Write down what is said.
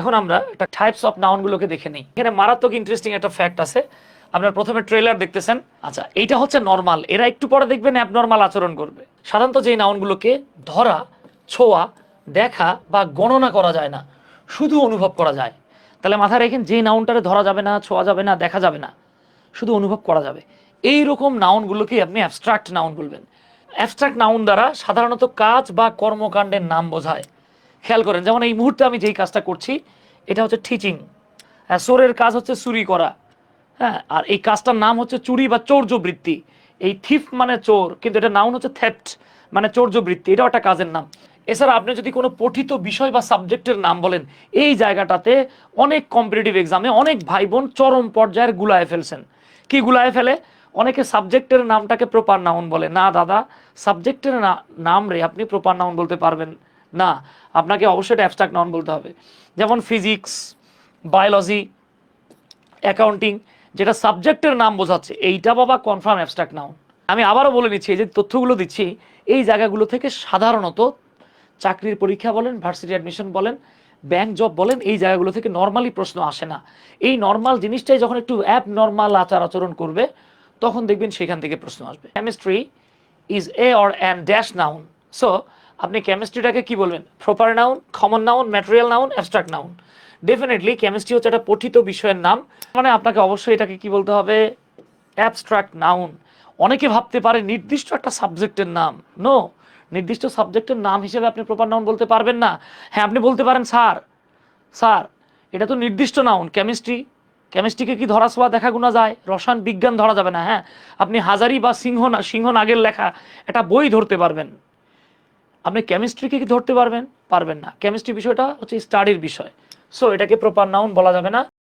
এখন আমরা একটা টাইপস অফ নাউনগুলোকে দেখে নিই। এখানে মারাত্মক ইন্টারেস্টিং একটা ফ্যাক্ট আছে। আপনার প্রথমে ট্রেলার দেখতেছেন। আচ্ছা এইটা হচ্ছে নর্মাল এরা একটু পরে দেখবেন অ্যাবনর্মাল আচরণ করবে। সাধারণত যেই নাউনগুলোকে ধরা, ছোঁয়া, দেখা বা গণনা করা যায় না, শুধু অনুভব করা যায়। তাহলে মাথায় রেখেন যে নাউনটারে ধরা যাবে না, ছোঁয়া যাবে না, দেখা যাবে না, শুধু অনুভব করা যাবে। এই রকম নাউনগুলোকে আপনি অ্যাবস্ট্রাক্ট নাউন বলবেন। অ্যাবস্ট্রাক্ট নাউন দ্বারা সাধারণত কাজ বা কর্মকাণ্ডের নাম বোঝায়। খেয়াল করেন, যেমন এই মুহূর্তে আমি যেই কাজটা করছি, এটা হচ্ছে টিচিং হ্যাঁ সোরের কাজ হচ্ছে চুরি করা। হ্যাঁ আর এই কাজটার নাম হচ্ছে চুরি বা চৌর্যবৃত্তি। এই থিফ মানে চোর, কিন্তু এটা নাউন হচ্ছে থেপ্ট মানে চৌর্যবৃত্তি, এটাও একটা কাজের নাম। এছাড়া আপনি যদি কোনো পঠিত বিষয় বা সাবজেক্টের নাম বলেন, এই জায়গাটাতে অনেক কম্পিটিটিভ এক্সামে অনেক ভাই বোন চরম পর্যায়ের গুলায় ফেলছেন। কি গুলায় ফেলে? অনেকে সাবজেক্টের নামটাকে প্রপার নাউন বলে। না, দাদা, সাবজেক্টের নাম রে, আপনি প্রপার নাউন বলতে পারবেন। না, আপনাকে অবশ্যই এটা অ্যাবস্ট্রাক্ট নন বলতে হবে। যেমন ফিজিক্স বায়োলজি অ্যাকাউন্টিং যেটা সাবজেক্টের নাম বোঝাচ্ছে, এইটা বাবা কনফার্ম অ্যাবস্ট্রাক্ট নাউন আমি আবারও বলে নিচ্ছি, এই যে তথ্যগুলো দিচ্ছি, এই জায়গাগুলো থেকে সাধারণত চাকরির পরীক্ষা বলেন ভার্সিটি অ্যাডমিশন বলেন ব্যাংক জব বলেন, এই জায়গাগুলো থেকে নর্মালি প্রশ্ন আসে না। এই নর্মাল জিনিসটাই যখন একটু অ্যাব নর্মাল আচার আচরণ করবে, তখন দেখবেন সেখান থেকে প্রশ্ন আসবে। Chemistry is a or and dash noun so আপনি কেমিস্ট্রিটাকে কি বলবেন? Proper noun common noun material noun abstract noun definitely chemistry হচ্ছে একটা পঠিত বিষয়ের নাম। মানে আপনাকে অবশ্যই এটাকে কি বলতে হবে? অ্যাবস্ট্রাক্ট নাউন অনেকে ভাবতে পারে নির্দিষ্ট একটা সাবজেক্টের নাম। নো নির্দিষ্ট সাবজেক্টের নাম হিসেবে আপনি প্রপার নাউন বলতে পারবেন না। হ্যাঁ আপনি বলতে পারেন স্যার। স্যার, এটা তো নির্দিষ্ট নাউন কেমিস্ট্রি কেমিস্ট্রিকে কি ধরা ছোঁয়া দেখা গুণা যায়? রসায়ন বিজ্ঞান ধরা যাবে না হ্যাঁ। আপনি হাজারি বা সিংহ সিংহ নাগের লেখা একটা বই ধরতে পারবেন। আপনি কেমিস্ট্রিকে কি ধরতে পারবেন? পারবেন না। কেমিস্ট্রি বিষয়টা হচ্ছে স্টাডির বিষয়। সো এটাকে প্রপার নাউন বলা যাবে না।